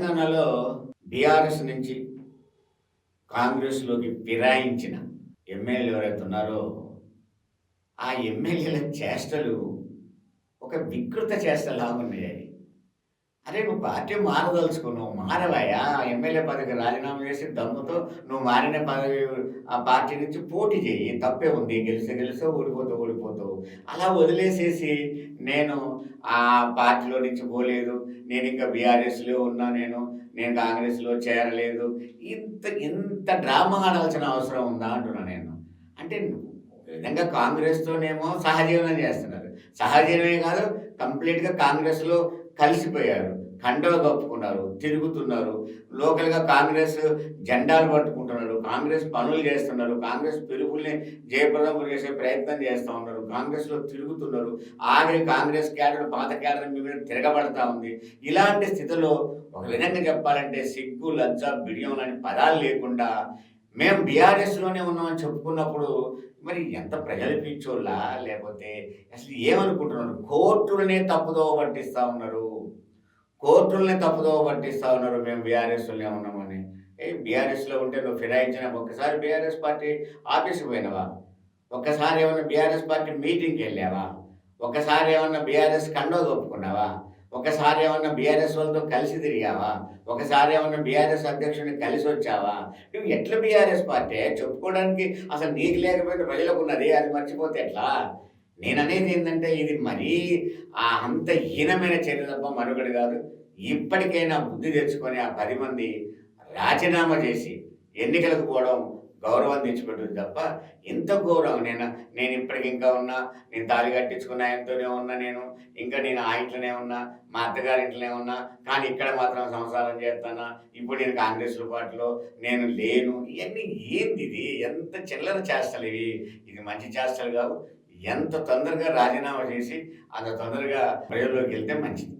తెలంగాణలో బీఆర్ఎస్ నుంచి కాంగ్రెస్లోకి ఫిరాయించిన ఎమ్మెల్యేలు ఎవరైతే ఉన్నారో ఆ ఎమ్మెల్యేల చేష్టలు ఒక వికృత చేష్టలాగా ఉన్నాయి. అవి అరే నువ్వు పార్టీ మారదలుచుకున్నావు. మారవయ్యా. ఎమ్మెల్యే పదవికి రాజీనామా చేసి దమ్ముతో నువ్వు మారిన పదవి ఆ పార్టీ నుంచి పోటీ చేయి తప్పే ఉంది. గెలిస్తే గెలిస్తే ఓడిపోతావు ఓడిపోతావు. అలా వదిలేసేసి నేను ఆ పార్టీలో నుంచి పోలేదు. నేను ఇంకా బీఆర్ఎస్లో ఉన్నా నేను. నేను కాంగ్రెస్లో చేరలేదు. ఇంత ఇంత డ్రామా ఆడాల్సిన అవసరం ఉందా అంటున్నా నేను. అంటే విధంగా కాంగ్రెస్తోనేమో సహజీవనం చేస్తున్నారు. సహజీవనమే కాదు కంప్లీట్గా కాంగ్రెస్లో కలిసిపోయారు. కండలు కప్పుకున్నారు తిరుగుతున్నారు. లోకల్గా కాంగ్రెస్ జెండాలు పట్టుకుంటున్నారు. కాంగ్రెస్ పనులు చేస్తున్నారు. కాంగ్రెస్ పిలుపుల్ని జయప్రదం చేసే ప్రయత్నం చేస్తూ ఉన్నారు. కాంగ్రెస్లో తిరుగుతున్నారు. ఆఖరి కాంగ్రెస్ క్యాడర్ పాత క్యాడర్ మీద తిరగబడతా ఉంది. ఇలాంటి స్థితిలో ఒక విధంగా చెప్పాలంటే సిగ్గు లజ్జ బిడియం లాంటి పదాలు లేకుండా మేము బీఆర్ఎస్లోనే ఉన్నామని చెప్పుకున్నప్పుడు మరి ఎంత ప్రజలు పిచ్చోళ్ళా? లేకపోతే అసలు ఏమనుకుంటున్నారు? కోర్టులనే తప్పుదోవ పట్టిస్తూ ఉన్నారు. కోర్టులనే తప్పుదోవ పట్టిస్తూ ఉన్నారు మేము బీఆర్ఎస్లోనే ఉన్నామని. ఏ బీఆర్ఎస్లో ఉంటే నువ్వు ఫిరాయించిన ఒక్కసారి బీఆర్ఎస్ పార్టీ ఆఫీస్కి పోయినావా? ఒక్కసారి ఏమన్నా బీఆర్ఎస్ పార్టీ మీటింగ్కి వెళ్ళావా? ఒకసారి ఏమన్నా బీఆర్ఎస్ కండో ఒప్పుకున్నావా? ఒకసారి ఏమన్నా బీఆర్ఎస్ వాళ్ళతో కలిసి తిరిగావా? ఒకసారి ఏమన్నా బీఆర్ఎస్ అధ్యక్షుడిని కలిసి వచ్చావా? నువ్వు ఎట్లా బీఆర్ఎస్ పార్టీ? చెప్పుకోవడానికి అసలు నీకు లేకపోయిన ప్రజలకు ఉన్నది అది మర్చిపోతే ఎట్లా? నేననేది ఏంటంటే ఇది మరీ ఆ అంత హీనమైన చర్య తప్ప మరొకటి కాదు. ఇప్పటికైనా బుద్ధి తెచ్చుకొని ఆ పది మంది రాజీనామా చేసి ఎన్నికలకు పోవడం గౌరవం తెచ్చిపెట్టింది తప్ప ఎంత గౌరవం నేను నేను ఇప్పటికి ఇంకా ఉన్నా నేను తాళి కట్టించుకున్న ఆయనతోనే ఉన్నా నేను ఇంకా నేను ఆ ఇంట్లోనే ఉన్నా మా అత్తగారి ఇంట్లోనే ఉన్నా కానీ ఇక్కడ మాత్రం సంసారం చేస్తానా? ఇప్పుడు నేను కాంగ్రెస్ పార్టీలో నేను లేను. ఇవన్నీ ఏంది ఇది? ఎంత చిల్లర చేస్తలు ఇవి? ఇది మంచి చేస్తలు కావు. ఎంత తొందరగా రాజీనామా చేసి అంత తొందరగా ప్రజల్లోకి వెళ్తే మంచిది.